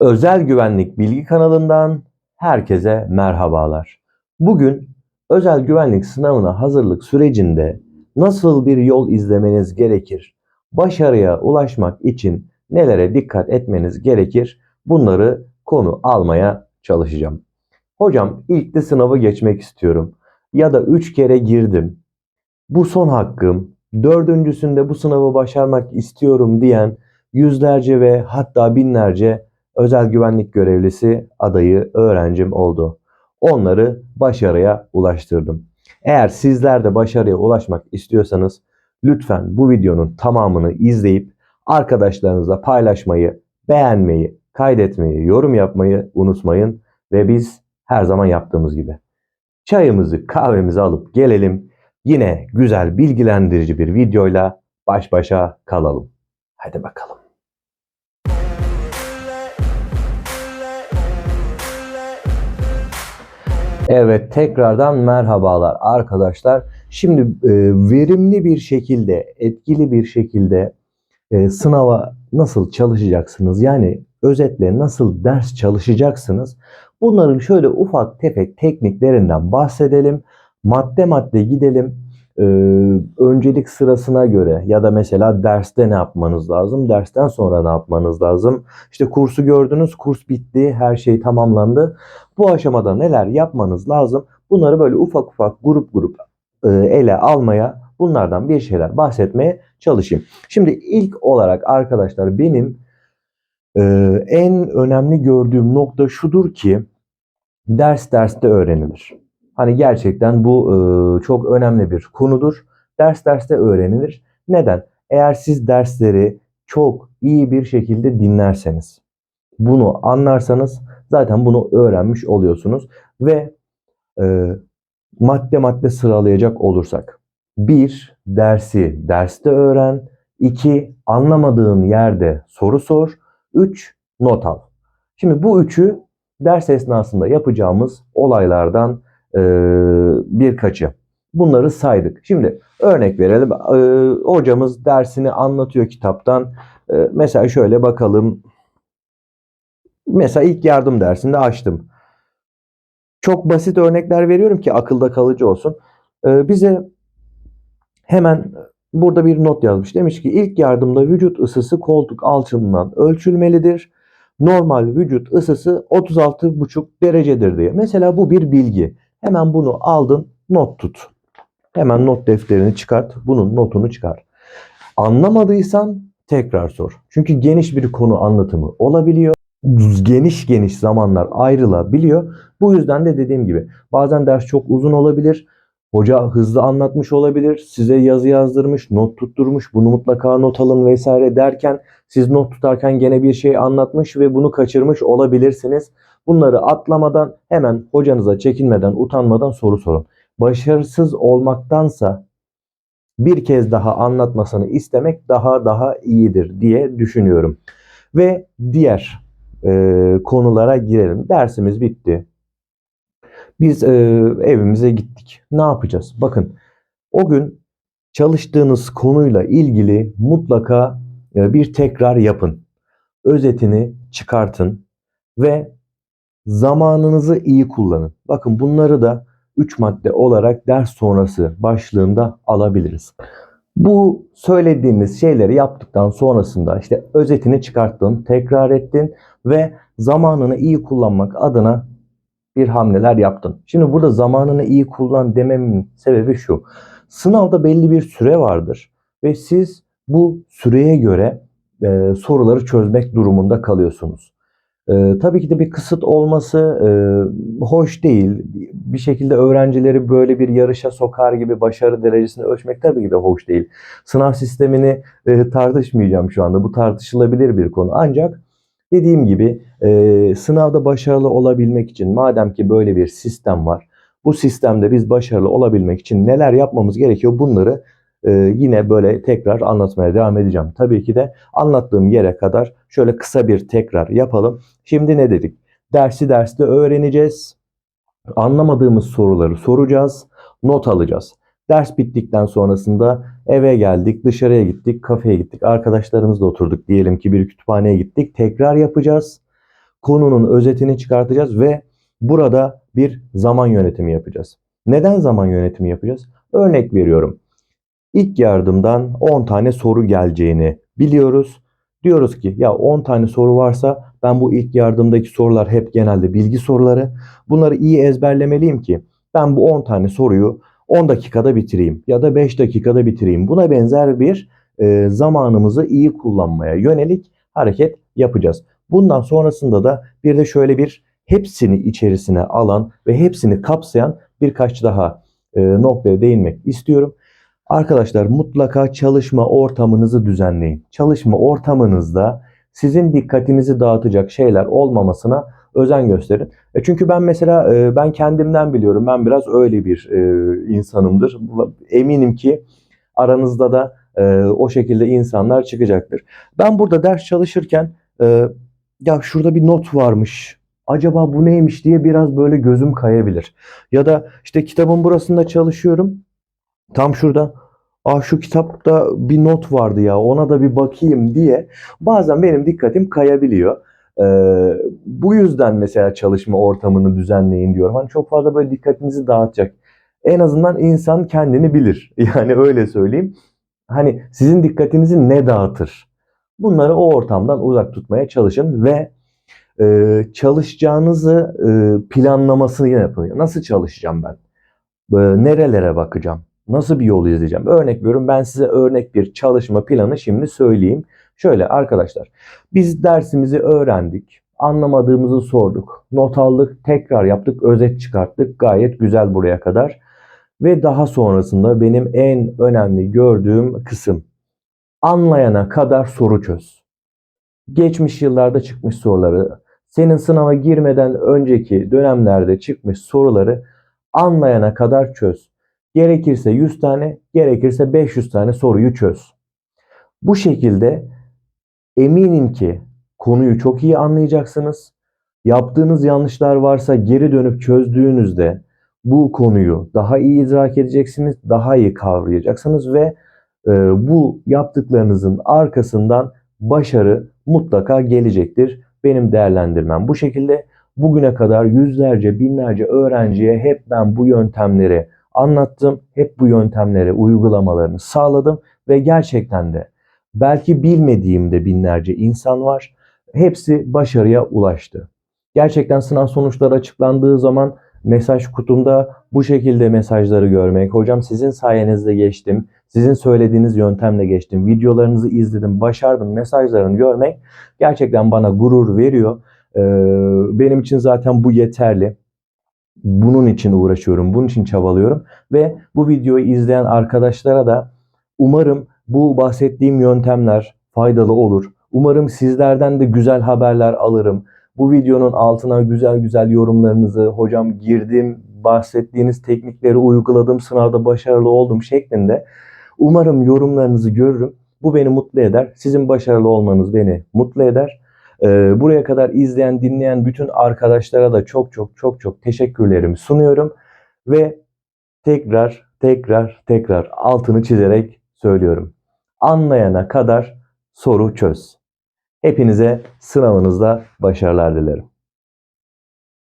Özel Güvenlik Bilgi kanalından herkese merhabalar. Bugün özel güvenlik sınavına hazırlık sürecinde nasıl bir yol izlemeniz gerekir? Başarıya ulaşmak için nelere dikkat etmeniz gerekir? Bunları konu almaya çalışacağım. Hocam ilk de sınavı geçmek istiyorum. Ya da 3 kere girdim. Bu son hakkım. Dördüncüsünde bu sınavı başarmak istiyorum diyen yüzlerce ve hatta binlerce özel güvenlik görevlisi adayı öğrencim oldu. Onları başarıya ulaştırdım. Eğer sizler de başarıya ulaşmak istiyorsanız lütfen bu videonun tamamını izleyip arkadaşlarınızla paylaşmayı, beğenmeyi, kaydetmeyi, yorum yapmayı unutmayın ve biz her zaman yaptığımız gibi çayımızı, kahvemizi alıp gelelim. Yine güzel, bilgilendirici bir videoyla baş başa kalalım. Hadi bakalım. Evet tekrardan merhabalar arkadaşlar. Şimdi e, verimli bir şekilde, etkili bir şekilde e, sınava nasıl çalışacaksınız? Yani özetle nasıl ders çalışacaksınız? Bunların şöyle ufak tefek tekniklerinden bahsedelim. Madde madde gidelim. Ee, öncelik sırasına göre ya da mesela derste ne yapmanız lazım? Dersten sonra ne yapmanız lazım? İşte kursu gördünüz, kurs bitti, her şey tamamlandı. Bu aşamada neler yapmanız lazım? Bunları böyle ufak ufak grup grup e, ele almaya, bunlardan bir şeyler bahsetmeye çalışayım. Şimdi ilk olarak arkadaşlar benim e, en önemli gördüğüm nokta şudur ki ders derste öğrenilir. Hani gerçekten bu e, çok önemli bir konudur. Ders derste öğrenilir. Neden? Eğer siz dersleri çok iyi bir şekilde dinlerseniz, bunu anlarsanız zaten bunu öğrenmiş oluyorsunuz. Ve e, madde madde sıralayacak olursak. 1. Dersi derste öğren. 2. Anlamadığın yerde soru sor. 3. Not al. Şimdi bu üçü ders esnasında yapacağımız olaylardan e, birkaçı. Bunları saydık. Şimdi örnek verelim. E, hocamız dersini anlatıyor kitaptan. E, mesela şöyle bakalım. Mesela ilk yardım dersinde açtım. Çok basit örnekler veriyorum ki akılda kalıcı olsun. E, bize hemen burada bir not yazmış. Demiş ki ilk yardımda vücut ısısı koltuk altından ölçülmelidir. Normal vücut ısısı 36,5 derecedir diye. Mesela bu bir bilgi. Hemen bunu aldın, not tut. Hemen not defterini çıkart, bunun notunu çıkar. Anlamadıysan tekrar sor. Çünkü geniş bir konu anlatımı olabiliyor. Geniş geniş zamanlar ayrılabiliyor. Bu yüzden de dediğim gibi bazen ders çok uzun olabilir. Hoca hızlı anlatmış olabilir. Size yazı yazdırmış, not tutturmuş. Bunu mutlaka not alın vesaire derken siz not tutarken gene bir şey anlatmış ve bunu kaçırmış olabilirsiniz. Bunları atlamadan hemen hocanıza çekinmeden, utanmadan soru sorun. Başarısız olmaktansa bir kez daha anlatmasını istemek daha daha iyidir diye düşünüyorum. Ve diğer e, konulara girelim. Dersimiz bitti. Biz e, evimize gittik. Ne yapacağız? Bakın o gün çalıştığınız konuyla ilgili mutlaka e, bir tekrar yapın. Özetini çıkartın ve zamanınızı iyi kullanın. Bakın bunları da 3 madde olarak ders sonrası başlığında alabiliriz. Bu söylediğimiz şeyleri yaptıktan sonrasında işte özetini çıkarttın, tekrar ettin ve zamanını iyi kullanmak adına bir hamleler yaptın. Şimdi burada zamanını iyi kullan dememin sebebi şu. Sınavda belli bir süre vardır ve siz bu süreye göre e, soruları çözmek durumunda kalıyorsunuz. E, tabii ki de bir kısıt olması e, hoş değil. Bir şekilde öğrencileri böyle bir yarışa sokar gibi başarı derecesini ölçmek tabii ki de hoş değil. Sınav sistemini e, tartışmayacağım şu anda. Bu tartışılabilir bir konu. Ancak dediğim gibi e, sınavda başarılı olabilmek için madem ki böyle bir sistem var. Bu sistemde biz başarılı olabilmek için neler yapmamız gerekiyor bunları e, yine böyle tekrar anlatmaya devam edeceğim. Tabii ki de anlattığım yere kadar şöyle kısa bir tekrar yapalım. Şimdi ne dedik? Dersi derste öğreneceğiz. Anlamadığımız soruları soracağız. Not alacağız. Ders bittikten sonrasında eve geldik, dışarıya gittik, kafeye gittik, arkadaşlarımızla oturduk diyelim ki bir kütüphaneye gittik. Tekrar yapacağız. konunun özetini çıkartacağız ve burada bir zaman yönetimi yapacağız. Neden zaman yönetimi yapacağız? Örnek veriyorum. İlk yardımdan 10 tane soru geleceğini biliyoruz. Diyoruz ki ya 10 tane soru varsa ben bu ilk yardımdaki sorular hep genelde bilgi soruları. Bunları iyi ezberlemeliyim ki ben bu 10 tane soruyu 10 dakikada bitireyim ya da 5 dakikada bitireyim. Buna benzer bir e, zamanımızı iyi kullanmaya yönelik hareket yapacağız. Bundan sonrasında da bir de şöyle bir hepsini içerisine alan ve hepsini kapsayan birkaç daha e, noktaya değinmek istiyorum. Arkadaşlar mutlaka çalışma ortamınızı düzenleyin. Çalışma ortamınızda sizin dikkatinizi dağıtacak şeyler olmamasına özen gösterin. E çünkü ben mesela e, ben kendimden biliyorum. Ben biraz öyle bir e, insanımdır. Eminim ki aranızda da e, o şekilde insanlar çıkacaktır. Ben burada ders çalışırken e, ya şurada bir not varmış. Acaba bu neymiş diye biraz böyle gözüm kayabilir. Ya da işte kitabın burasında çalışıyorum. Tam şurada Aa şu kitapta bir not vardı ya ona da bir bakayım diye bazen benim dikkatim kayabiliyor. Ee, bu yüzden mesela çalışma ortamını düzenleyin diyorum. Hani çok fazla böyle dikkatinizi dağıtacak. En azından insan kendini bilir. Yani öyle söyleyeyim. Hani sizin dikkatinizi ne dağıtır? Bunları o ortamdan uzak tutmaya çalışın ve e, çalışacağınızı e, planlamasını yapın. Nasıl çalışacağım ben? E, nerelere bakacağım? Nasıl bir yol izleyeceğim? Örnek veriyorum ben size örnek bir çalışma planı şimdi söyleyeyim. Şöyle arkadaşlar biz dersimizi öğrendik. Anlamadığımızı sorduk. Not aldık, tekrar yaptık, özet çıkarttık. Gayet güzel buraya kadar. Ve daha sonrasında benim en önemli gördüğüm kısım anlayana kadar soru çöz. Geçmiş yıllarda çıkmış soruları, senin sınava girmeden önceki dönemlerde çıkmış soruları anlayana kadar çöz. Gerekirse 100 tane, gerekirse 500 tane soruyu çöz. Bu şekilde eminim ki konuyu çok iyi anlayacaksınız. Yaptığınız yanlışlar varsa geri dönüp çözdüğünüzde bu konuyu daha iyi idrak edeceksiniz, daha iyi kavrayacaksınız ve e, bu yaptıklarınızın arkasından başarı mutlaka gelecektir. Benim değerlendirmem bu şekilde. Bugüne kadar yüzlerce, binlerce öğrenciye hep ben bu yöntemleri anlattım. Hep bu yöntemleri uygulamalarını sağladım ve gerçekten de belki bilmediğimde binlerce insan var. Hepsi başarıya ulaştı. Gerçekten sınav sonuçları açıklandığı zaman mesaj kutumda bu şekilde mesajları görmek. Hocam sizin sayenizde geçtim. Sizin söylediğiniz yöntemle geçtim. Videolarınızı izledim, başardım mesajlarını görmek gerçekten bana gurur veriyor. Ee, benim için zaten bu yeterli. Bunun için uğraşıyorum, bunun için çabalıyorum ve bu videoyu izleyen arkadaşlara da umarım bu bahsettiğim yöntemler faydalı olur. Umarım sizlerden de güzel haberler alırım. Bu videonun altına güzel güzel yorumlarınızı, hocam girdim, bahsettiğiniz teknikleri uyguladım, sınavda başarılı oldum şeklinde. Umarım yorumlarınızı görürüm. Bu beni mutlu eder. Sizin başarılı olmanız beni mutlu eder. Ee, buraya kadar izleyen, dinleyen bütün arkadaşlara da çok çok çok çok teşekkürlerimi sunuyorum. Ve tekrar, tekrar, tekrar altını çizerek söylüyorum. Anlayana kadar soru çöz. Hepinize sınavınızda başarılar dilerim.